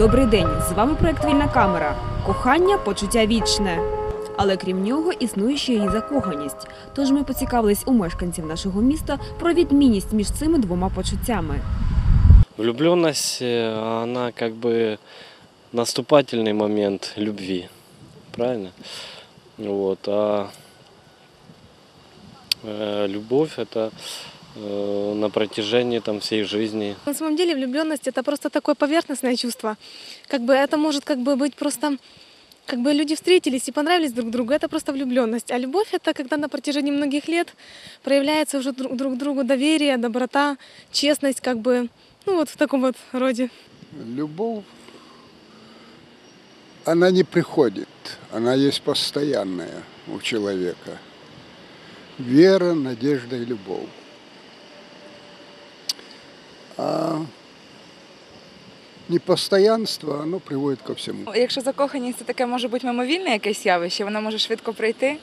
Добрий день! З вами проект Вільна камера. Кохання почуття вічне. Але крім нього існує ще і закоханість. Тож ми поцікавились у мешканців нашого міста про відмінність між цими двома почуттями. Влюбленность, э, она как бы наступательный момент любви, правильно? Вот, а э, любовь это э, на протяжении там всей жизни. На самом деле влюбленность это просто такое поверхностное чувство. Как бы это может как бы быть просто как бы люди встретились и понравились друг другу, это просто влюбленность. А любовь это когда на протяжении многих лет проявляется уже друг, друг другу доверие, доброта, честность, как бы, ну вот в таком вот роде. Любовь, она не приходит, она есть постоянная у человека. Вера, надежда и любовь. А непостоянство, оно приводит ко всему. Якщо закоханість це таке може бути мимовільне якесь явище, воно може швидко пройти.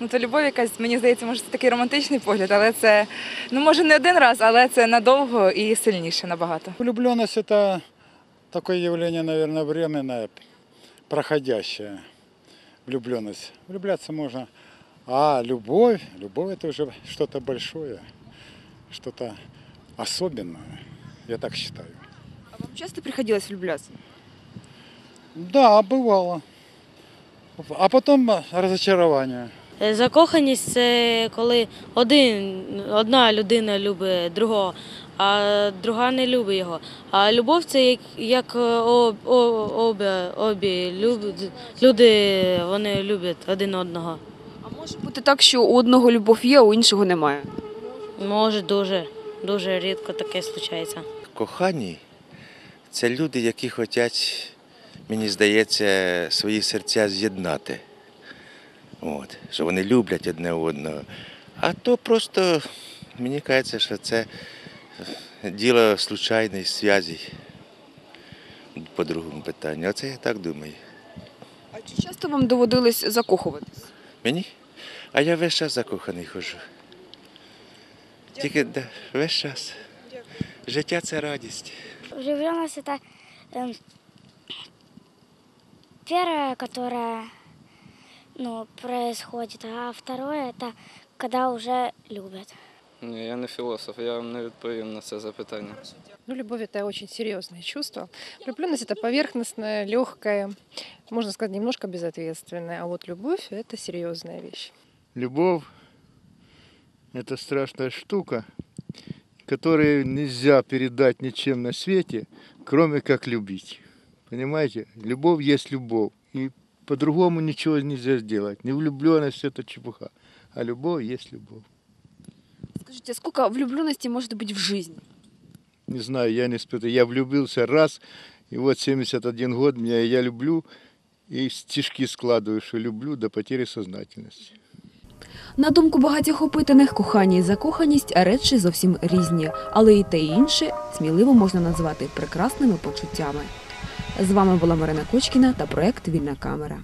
Ну то любов якась, мені здається, може це такий романтичний погляд, але це ну може не один раз, але це надовго і сильніше набагато. Влюбленность это такое явление, наверное, временное, проходящее. Влюбленность. Влюбляться можно. А любовь, любовь это уже что-то большое, что-то особенное. Я так считаю. А вам часто приходилось влюблятися? Да, бывало. А потом разочарование. Е, Закоханість це коли один, одна людина любить другого, а друга не любить його. А любов це як, як е, об, о- обі люди вони люблять один одного. А може бути так, що у одного любов є, а у іншого немає. Може, дуже, дуже рідко таке случається. Кохані це люди, які хочуть, мені здається, свої серця з'єднати. От, що вони люблять одне одного. А то просто, мені кажеться, що це діло случайної зв'язі по другому питанню. Оце я так думаю. А чи часто вам доводилось закохуватись? Мені? А я весь час закоханий ходжу. Тільки да, весь час. Життя це радість. Влюбленность это эм, первое, которое ну, происходит, а второе это когда уже любят. Ні, я не філософ, я вам не відповім на це запитання. Ну, любовь это очень серьезное чувство. Влюбленность это поверхностная, легкая, можно сказать, немножко безответственная. А вот любовь это серьезная вещь. Любовь – это страшная штука, которую нельзя передать ничем на свете, кроме как любить. Понимаете? Любовь есть любовь. И по-другому ничего нельзя сделать. Не влюбленность – это чепуха. А любовь есть любовь. Скажіть, а скільки влюбленості може бути в житті? Не знаю, я не испытываю. Я влюбился раз, и вот 71 год меня я люблю, и стишки складываю, что люблю до потери сознательности. На думку багатьох опитаних, кохання і закоханість речі зовсім різні, але і те і інше сміливо можна назвати прекрасними почуттями. З вами була Марина Кочкіна та проект Вільна камера.